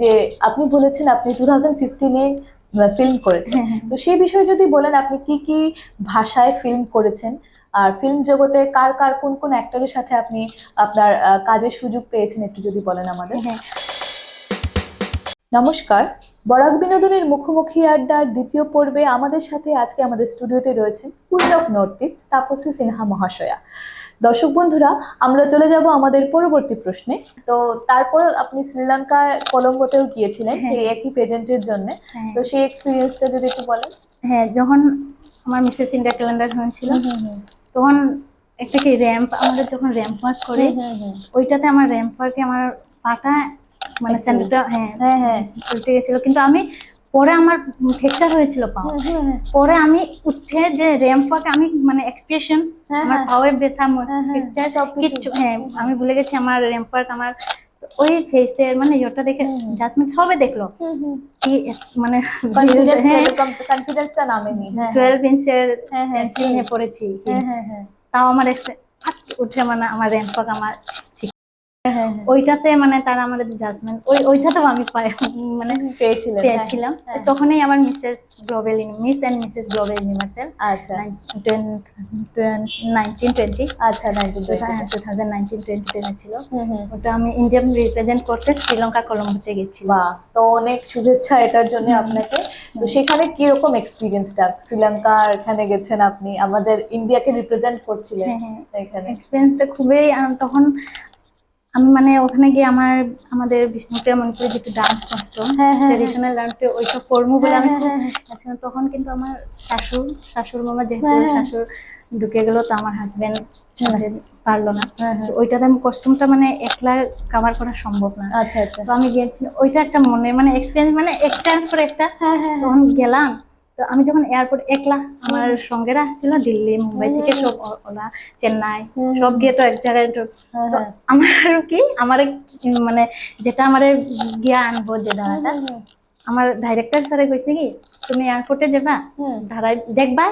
যে আপনি বলেছেন আপনি টু থাউজেন্ড ফিফটিনে ফিল্ম করেছেন। হ্যাঁ, হ্যাঁ। তো সেই বিষয়ে যদি বলেন আপনি কি কি ভাষায় ফিল্ম করেছেন? আর ফিল্ম জগতে কার কার কোন কোন অ্যাক্টরের সাথে আপনি আপনার কাজের সুযোগ পেয়েছেন একটু যদি বলেন আমাদের? হ্যাঁ। নমস্কার। বরাক বিনোদনের মুখোমুখি আড্ডার দ্বিতীয় পর্বে আমাদের সাথে আজকে আমাদের স্টুডিওতে রয়েছেন queen of north east Tapsi Sinha মহাশয়া। দর্শক বন্ধুরা আমরা চলে যাব আমাদের পরবর্তী প্রশ্নে। তো তারপর আপনি শ্রীলঙ্কা কলম্বোতেও গিয়েছিলেন হ্যাঁ। সেই একই পেজেন্টের জন্য। হ্যাঁ। তো সেই এক্সপিরিয়েন্সটা যদি একটু বলেন। হ্যাঁ যখন আমার মিসেস ইন্ডিয়া ক্যালেন্ডার হয়েছিল তখন একটা কি র্যাম্প আমাদের যখন র্যাম্প ওয়ার্ক করে ওইটাতে আমার র্যাম্প ওয়ার্কে আমার পাটা মানে স্যান্ডেলটা হ্যাঁ হ্যাঁ হ্যাঁ। উল্টে গেছিল। কিন্তু আমি পরে আমার ফ্র্যাকচার হয়েছিল পা। পরে আমি উঠে যে র্যাম্প ওয়ার্কে আমি মানে এক্সপ্রেশন হ্যাঁ, আমার হ্যাঁ। পাওয়ের ব্যথা হ্যাঁ, হ্যাঁ, ফ্র্যাকচার সবকিছু। কিচ্ছু হ্যাঁ আমি ভুলে গেছি আমার র্যাম্প ওয়ার্ক আমার ওই ফেসের মানে ইয়েটা দেখে হুম। সবে দেখল। কি মানে কনফিডেন্স হ্যাঁ। কনফিডেন্সটা নামেনি। হ্যাঁ টুয়েলভ ইঞ্চের হ্যাঁ, হ্যাঁ, পেন্সিল নিয়ে পড়েছি। হ্যাঁ হ্যাঁ হ্যাঁ। তাও আমার উঠে মানে আমার র্যাম্প ওয়ার্ক আমার ঠিক হ্যাঁ হ্যাঁ ওইটাতে মানে তারা আমাদের জাজমেন্ট ওই ওইটাতেও আমি মানে হ্যাঁ। পেয়েছিলাম। হ্যাঁ। তখনই আমার Mrs global Miss and Mrs global universal. আচ্ছা। Nineteen twenty. আচ্ছা টু থাউজেন্ড নাইনটিন টোয়েন্টিতে ওটা আমি ইন্ডিয়া রিপ্রেজেন্ট করতে শ্রীলঙ্কা কলম্বোতে গেছি বাহ তো অনেক শুভেচ্ছা এটার জন্য আপনাকে। তো সেখানে কীরকম এক্সপিরিয়েন্সটা শ্রীলঙ্কার এখানে গেছেন আপনি আমাদের ইন্ডিয়াকে রিপ্রেজেন্ট করছিলেন হ্যাঁ হ্যাঁ। এখানে। এক্সপিরিয়েন্সটা খুবই তখন আমি মানে ওখানে গিয়ে আমার আমাদের বিষ্ণুপ্রিয়া মণিপুরে যেহেতু ডান্স হ্যাঁ, ট্রেডিশনাল ডান্সে ওইটা ফর্মু বলে হ্যাঁ, আমি খুব আচ্ছা তখন কিন্তু আমার শাশুর শাশুর মামা যেহেতু। শাশুর ঢুকে গেল তো আমার হাজবেন্ড পারল না। তো ওইটাতে আমি কস্টিউমটা মানে একলা কাভার করা সম্ভব না। আচ্ছা আচ্ছা। তো আমি গিয়েছি ওইটা একটা মনে মানে এক্সপিরিয়েন্স মানে একটার পর একটা তখন গেলাম তো আমি যখন এয়ারপোর্ট একলা আমার সঙ্গেরা ছিল দিল্লি মুম্বাই থেকে সব ওলা চেন্নাই সব গিয়ে তো এক জায়গায় হ্যাঁ, হ্যাঁ। আমার কি আমার মানে যেটা আমার গিয়ে আনব যে দাঁড়াটা আমার ডাইরেক্টর স্যারে কইছে কি তুমি এয়ারপোর্টে যাবা। ধারায় দেখবা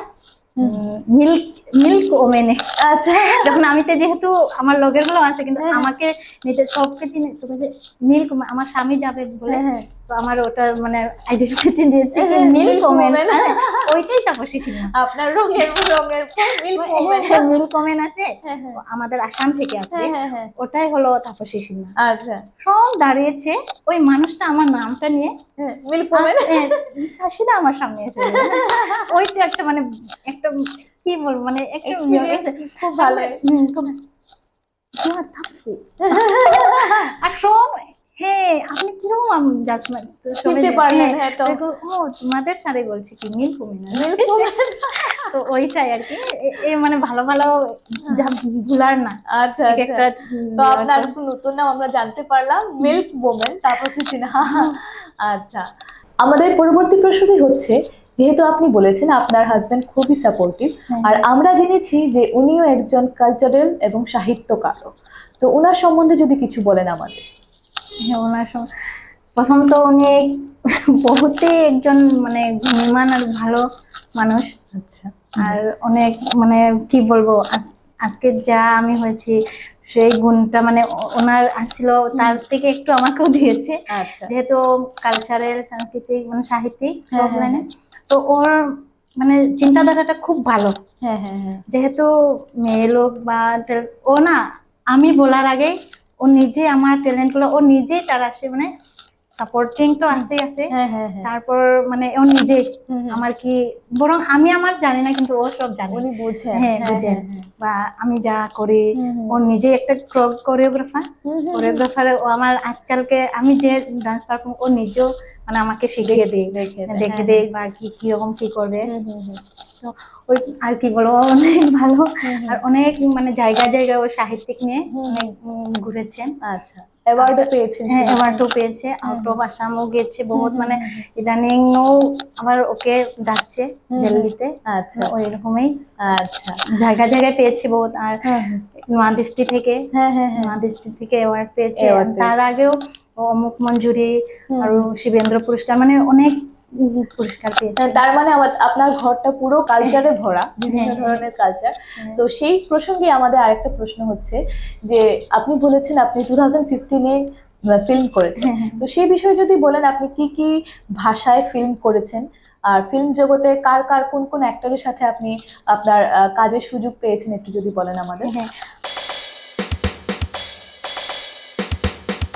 মিল্ক মিল্ক ওমেনে আচ্ছা যখন আমি তো যেহেতু আমার লগেরগুলো আছে কিন্তু। আমাকে নিতে সব কিছু নিতে বলছে মিল্ক আমার স্বামী যাবে বলে হ্যাঁ। তো আমার ওটা মানে আইডেন্টিটি দিয়েছে কি হ্যাঁ, woman। ওইটাই তাপসী ছিল আপনার রঙের রঙের মিল্ক ওমেন আছে হ্যাঁ, হ্যাঁ। আমাদের আসাম থেকে আছে হ্যাঁ হ্যাঁ হ্যাঁ ওটাই হলো তাপসী সিনহা আচ্ছা সব দাঁড়িয়েছে ওই মানুষটা আমার নামটা নিয়ে হ্যাঁ মিল্ক শাশিদা আমার সামনে এসে ওইটা একটা মানে একটা কি বলব মানে একটা খুব ভালো। খুব। আর সব হ্যাঁ আপনি কীরকম জাজমেন্ট চিনতে পারলেন, হ্যাঁ তো। ও তোমাদের সারে বলছি কি মিল কমিনা তো ওইটাই আর কি। এ- মানে ভালো ভালো যা ভুলার না। আচ্ছা আচ্ছা। একটা তো আপনার নতুন নাম আমরা জানতে পারলাম মিল্ক ওমেন তাপসী সিনহা আচ্ছা। আমাদের পরবর্তী প্রশ্নটি হচ্ছে যেহেতু আপনি বলেছেন আপনার হাজবেন্ড খুবই সাপোর্টিভ হ্যাঁ। আর আমরা জেনেছি যে উনিও একজন কালচারাল এবং সাহিত্যকারও তো ওনার সম্বন্ধে যদি কিছু বলেন আমাদের। হ্যাঁ ওনার সঙ্গে প্রথম তো উনি বহুতই একজন মানে গুণীমান আর ভালো মানুষ। আচ্ছা। আর অনেক মানে কি বলব আজকে যা আমি হয়েছি সেই গুণটা মানে ওনার ছিল তার থেকে একটু আমাকেও দিয়েছে। আচ্ছা। যেহেতু কালচারাল সাংস্কৃতিক মানে সাহিত্যিক হ্যাঁ, হ্যাঁ, তো ওর মানে চিন্তাধারাটা খুব ভালো। হ্যাঁ হ্যাঁ হ্যাঁ। যেহেতু মেয়ে লোক বা ও না আমি বলার আগে ও নিজে আমার ট্যালেন্টগুলো ও নিজেই তার আসে মানে সাপোর্টিং তো আছে আছে হ্যাঁ হ্যাঁ হ্যাঁ তারপর মানে ও নিজে। আমার কি বরং আমি আমার জানি না কিন্তু ও সব জানে উনি বুঝেন হ্যাঁ বুঝেন হ্যাঁ। বা আমি যা করি। ও নিজে একটা কোরিওগ্রাফার। কোরিওগ্রাফার ও আমার আজকালকে আমি যে ডান্স পারফর্ম ও নিজেও মানে আমাকে শিখিয়ে দেয় দেখে দেয়, হ্যাঁ, বা কি কীরকম কি করবে। তো ওই আর কি বলব অনেক ভালো। আর অনেক মানে জায়গায় জায়গায় ও সাহিত্যিক নিয়ে অনেক ঘুরেছেন আচ্ছা অ্যাওয়ার্ডও হ্যাঁ অ্যাওয়ার্ডও পেয়েছে আউট অফ আসামও গেছে বহুত মানে। ইদানিং ও আবার ওকে ডাকছে দিল্লিতে। আচ্ছা। ওই রকমই আচ্ছা। জায়গা জায়গায় পেয়েছে বহুত আর হ্যাঁ থেকে হ্যাঁ হ্যাঁ হ্যাঁ। থেকে অ্যাওয়ার্ড পেয়েছে। তার আগেও অমুক মঞ্জুরি আর শিবেন্দ্র পুরস্কার মানে অনেক পুরস্কার পেয়েছে। হ্যাঁ, তার মানে আমার- আপনার ঘরটা পুরো কালচারে ভরা বিভিন্ন হ্যাঁ, হ্যাঁ। ধরনের কালচার হ্যাঁ। তো সেই প্রসঙ্গে আমাদের আরেকটা প্রশ্ন হচ্ছে যে আপনি বলেছেন আপনি টু থাউজেন্ড ফিফটিনে ফিল্ম করেছেন। হ্যাঁ, হ্যাঁ। তো সেই বিষয়ে যদি বলেন আপনি কি কি ভাষায় ফিল্ম করেছেন? আর ফিল্ম জগতে কার কার কোন কোন অ্যাক্টরের সাথে আপনি আপনার কাজের সুযোগ পেয়েছেন? একটু যদি বলেন আমাদের। হ্যাঁ।